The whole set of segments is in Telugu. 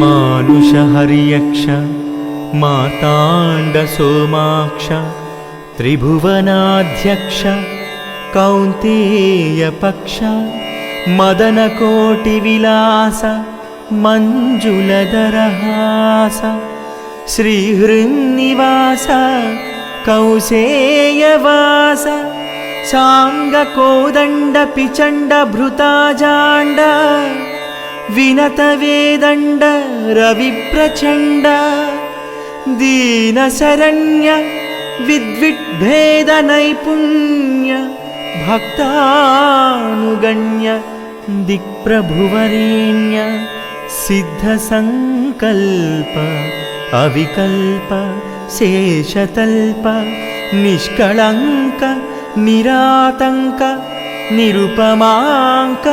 मानुषहर्यक्ष माताण्डसोमाक्ष त्रिभुवनाध्यक्ष कौन्तेयपक्ष मदनकोटिविलास मञ्जुलदरहास श्रीहृन्निवास कौसेयवास साङ्गकोदण्डपिचण्डभृताजाण्ड विनतवेदण्ड रविप्रचण्ड दीनशरण्य विद्विड्भेदनैपुण्य भक्तानुगण्य दिक्प्रभुवरेण्य सिद्धसङ्कल्प अविकल्प शेषतल्प निष्कळङ्क निरातङ्क निरुपमाङ्क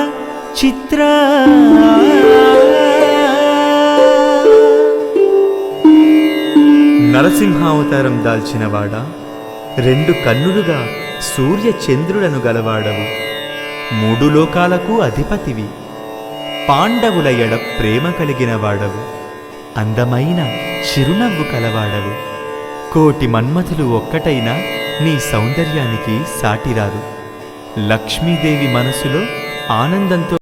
చిత్ర నరసింహావతారం దాల్చినవాడా రెండు కన్నులుగా సూర్య చంద్రులను గలవాడవు. మూడు లోకాలకు అధిపతివి పాండవుల ఎడ ప్రేమ కలిగిన వాడవు. అందమైన చిరునవ్వు కలవాడవు. కోటి మన్మథులు ఒక్కటైనా నీ సౌందర్యానికి సాటిరారు. లక్ష్మీదేవి మనసులో ఆనందంతో